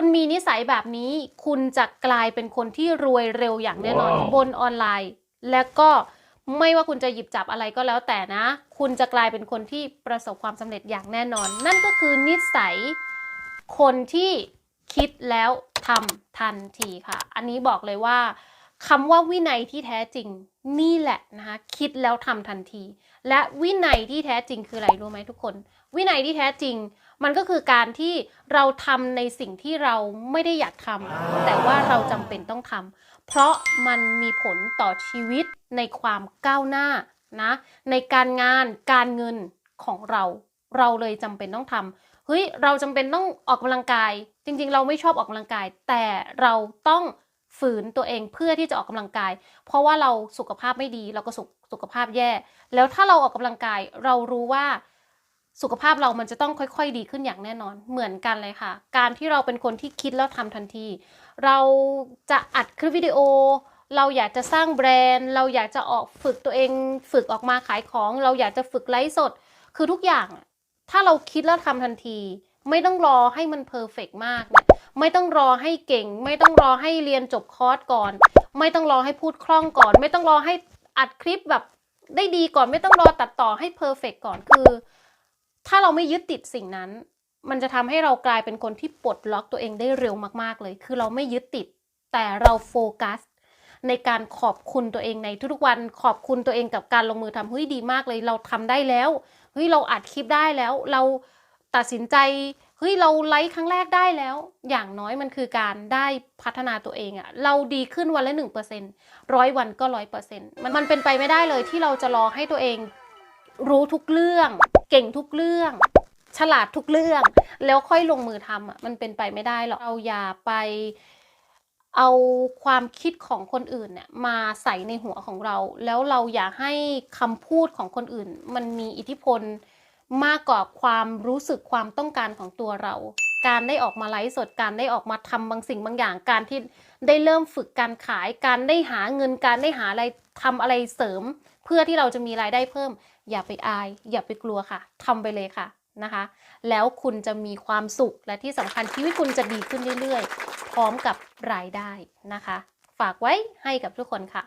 คุณมีนิสัยแบบนี้ คุณจะกลายเป็นคนที่รวยเร็วอย่างแน่นอนว้าวบนออนไลน์ และก็ไม่ว่าคุณจะหยิบจับอะไรก็แล้วแต่นะ คุณจะกลายเป็นคนที่ประสบความสำเร็จอย่างแน่นอน นั่นก็คือนิสัยคนที่คิดแล้วทำทันทีค่ะ อันนี้บอกเลยว่าคำว่าวินัยที่แท้จริงนี่แหละนะคะคิดแล้วทำทันที และวินัยที่แท้จริงคืออะไรรู้ไหมทุกคน วินัยที่แท้จริง มันก็คือการที่เราทำในสิ่งที่เราไม่ได้อยากทำแต่ว่าเราจำเป็นต้องทำเพราะมันมีผลต่อชีวิตในความก้าวหน้านะในการงานการเงินของเรา เราเลยจำเป็นต้องทำเฮ้ยเราจำเป็นต้องออกกำลังกาย จริง ๆ เราไม่ชอบออกกำลังกาย แต่เราต้องฝืนตัวเองเพื่อที่จะออกกำลังกาย เพราะว่าเราสุขภาพไม่ดี เราก็สุขสุขภาพแย่ แล้วถ้าเราออกกำลังกาย เรารู้ว่า สุขภาพเรามันจะต้องค่อยๆ ดีขึ้นอย่างแน่นอนเหมือนกันเลยค่ะ การที่เราเป็นคนที่คิดแล้วทำทันที เราจะอัดคลิปวิดีโอ เราอยากจะสร้างแบรนด์ เราอยากจะออกฝึกตัวเอง ฝึกออกมาขายของ เราอยากจะฝึกไลฟ์สด คือทุกอย่าง ถ้าเราคิดแล้วทำทันที ไม่ต้องรอให้มันเพอร์เฟกมากเนี่ยไม่ต้องรอให้เก่ง ไม่ต้องรอให้เรียนจบคอร์สก่อน ไม่ต้องรอให้พูดคล่องก่อน ไม่ต้องรอให้อัดคลิปแบบได้ดีก่อน ไม่ต้องรอตัดต่อให้เพอร์เฟกก่อนคือ ถ้าเราไม่ยึดติดสิ่งนั้น มันจะทำให้เรากลายเป็นคนที่ปลดล็อกตัวเองได้เร็วมากๆเลย คือเราไม่ยึดติด แต่เราโฟกัส ในการขอบคุณตัวเองในทุกๆวัน ขอบคุณตัวเองกับการลงมือทำเฮ้ยดีมากเลย เราทำได้แล้วเฮ้ยเราอัดคลิปได้แล้ว เราตัดสินใจเฮ้ยเราไลฟ์ครั้งแรกได้แล้ว อย่างน้อยมันคือการได้พัฒนาตัวเองอะเราดีขึ้นวันละหนึ่งเปอร์เซ็นต์ร้อยวันก็ร้อยเปอร์เซ็นต์มันเป็นไปไม่ได้เลยที่เราจะรอให้ตัวเอง รู้ทุกเรื่อง เก่งทุกเรื่อง ฉลาดทุกเรื่อง แล้วค่อยลงมือทำอะมันเป็นไปไม่ได้หรอกเราอย่าไปเอาความคิดของคนอื่นเนี่ยมาใส่ในหัวของเรา แล้วเราอย่าให้คำพูดของคนอื่น มันมีอิทธิพลมากกว่าความรู้สึกความต้องการของตัวเรา การได้ออกมาไลฟ์สดการได้ออกมาทำบางสิ่งบางอย่าง การที่ได้เริ่มฝึกการขาย การได้หาเงินการได้หาอะไรทำอะไรเสริม เพื่อที่เราจะมีรายได้เพิ่ม อย่าไปอาย อย่าไปกลัวค่ะทำไปเลยค่ะนะคะ แล้วคุณจะมีความสุขและที่สำคัญชีวิตคุณจะดีขึ้นเรื่อยๆ พร้อมกับรายได้นะคะ ฝากไว้ให้กับทุกคนค่ะ